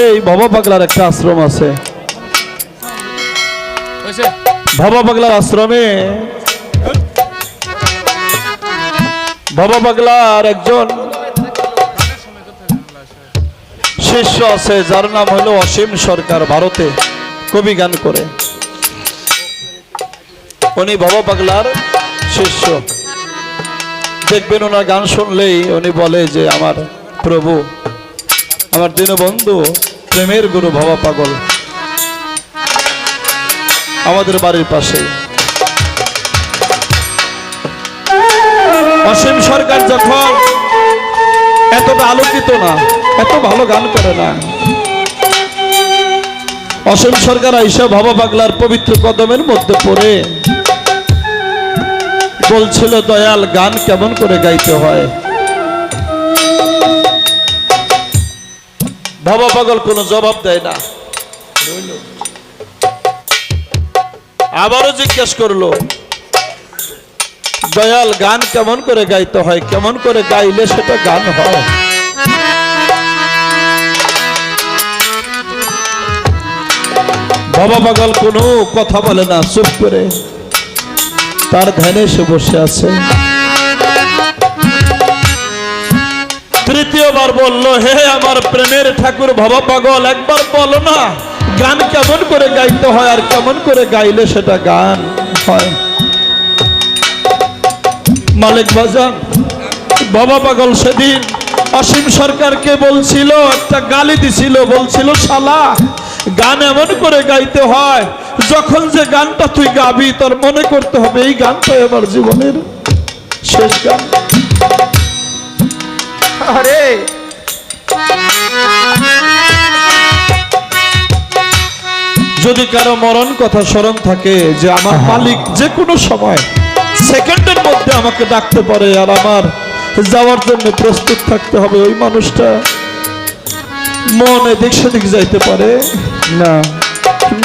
এই বাবা পাগলার একটা আশ্রম আছে। বাবা পাগলার আশ্রমে বাবা পাগলার একজন শিষ্য আছে যার নাম হলো অসীম সরকার ভারতে কবি গান করে। উনি বাবা পাগলার শিষ্য। দেখবেন ওনার গান শুনলেই উনি বলে যে আমার প্রভু আমার দীনবন্ধু প্রেমের গুরু ভবা পাগল। আমাদের বাড়ির পাশে। অসীম সরকার যখন এতটা আলোকিত না, এত ভালো গান করে না, অসীম সরকার আইসা ভবা পাগলার পবিত্র কদমের মধ্যে পড়ে। বলছিল, দয়াল, গান কেমন করে গাইতে হয়? ভবা পাগল কোনো জবাব দেয় না। আবারও জিজ্ঞেস করল দয়াল গান কেমন করে গাইতে হয়? কেমন করে গাইলে সেটা গান হয়? বাবা পাগল কোনো কথা বলে না চুপ করে তার ধ্যানে সে বসে আছে। তৃতীয়বার বলল, হে আমার প্রেমের ঠাকুর ভবা পাগল, একবার বলো না, গান কেমন করে গাইতে হয় আর কেমন করে গাইলে সেটা গান হয়? মালিক বাজান, বাবা পাগল সেদিন অসীম সরকারকে বলছিল, একটা গালি দিছিল, বলছিল, শালা, গান এমন করে গাইতে হয়, যখন যে গানটা তুই গাবি, তোর মনে করতে হবে, এই গানটাই আমার জীবনের শেষ গান। আরে। যদি কারও মরণ কথা স্মরণ থাকে যে আমার মালিক যে কোনো সময় সেকেন্ডের মধ্যে আমাকে ডাকতে পারে আর আমার যাওয়ার জন্য প্রস্তুত থাকতে হবে ওই মানুষটা। মন এদিক সেদিক যাইতে পারে। না।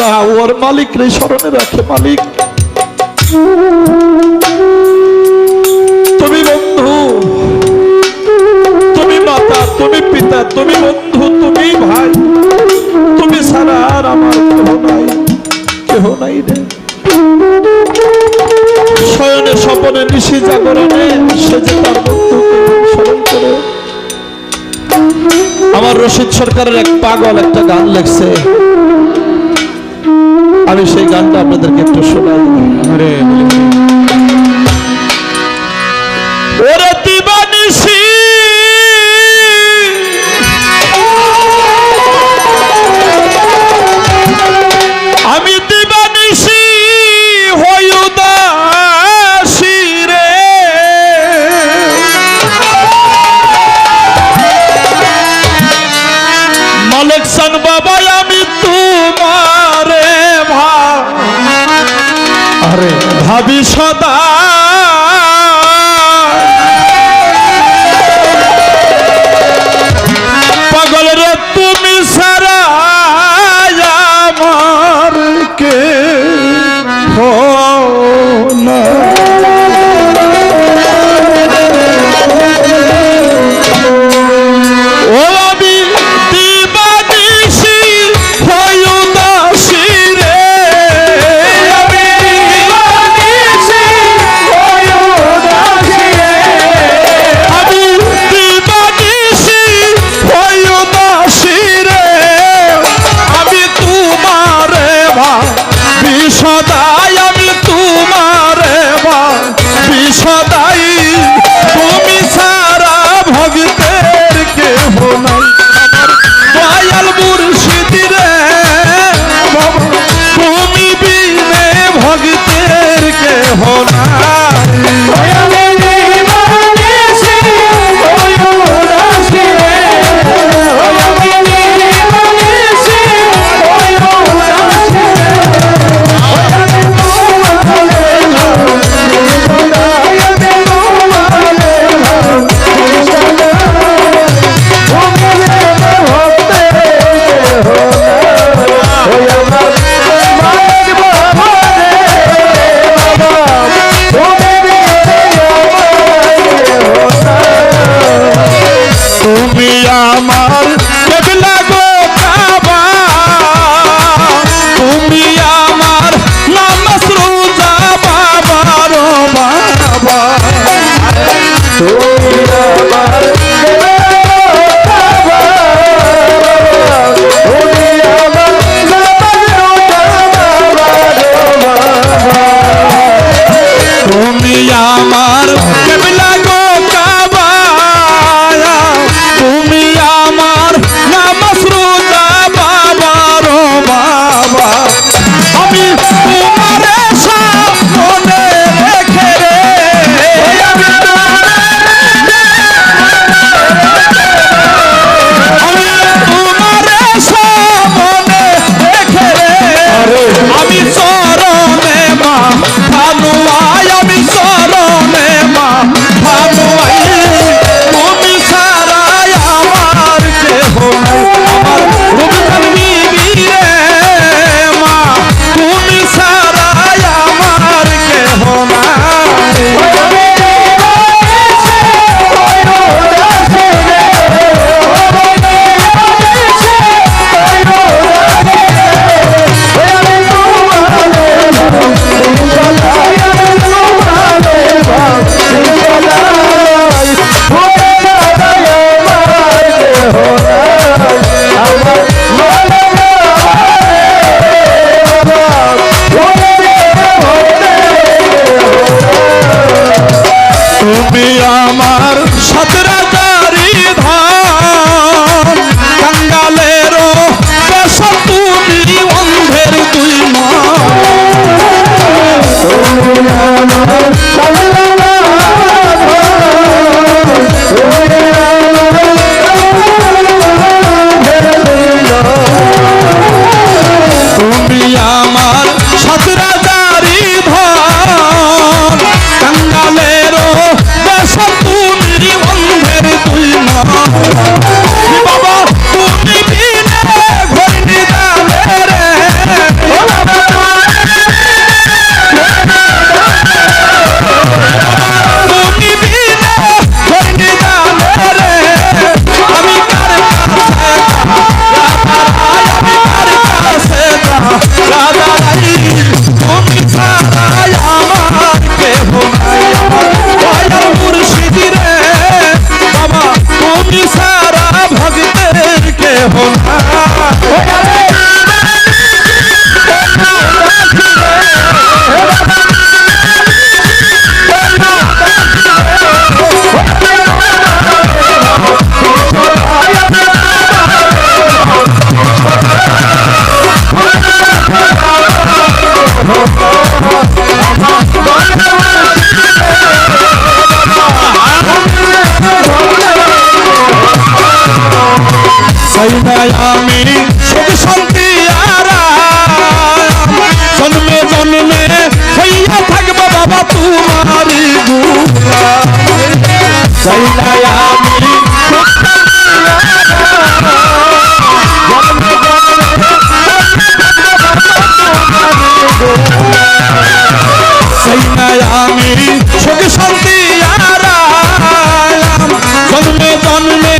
না ওর মালিক রে স্মরণে রাখে মালিক। তুমি পিতা তুমি বন্ধু তুমি ভাই। তুমি ছাড়া আর আমার কেহ নাই কেহ নাই রে। শয়নে স্বপনে নিশি জাগরণে সে যে তার বন্ধুকে স্মরণ করে। আমার রশিদ সরকারের এক পাগল একটা গান লেখছে। আমি সেই গানটা আপনাদেরকে একটু শোনাই। ওরে চাই না আমি সুখ শান্তি জন্মে জন্মে হইয়া থাকব বাবা তোমারি সুখ শান্তি জন্মে জন্মে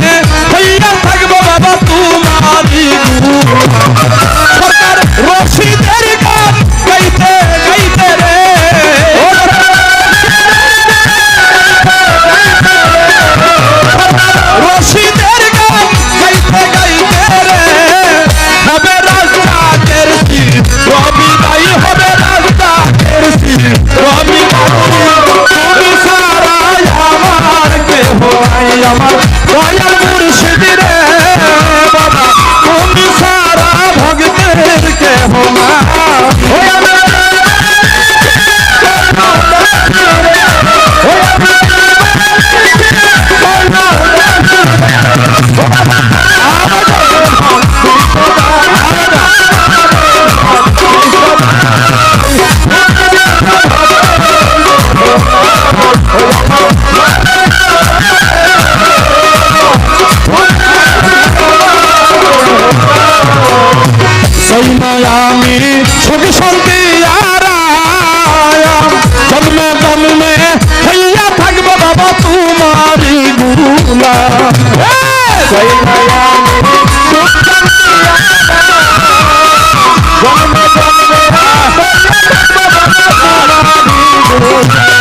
Oh,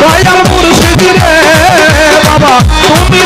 দয়াল মুর্শিদ রে বাবা তুমি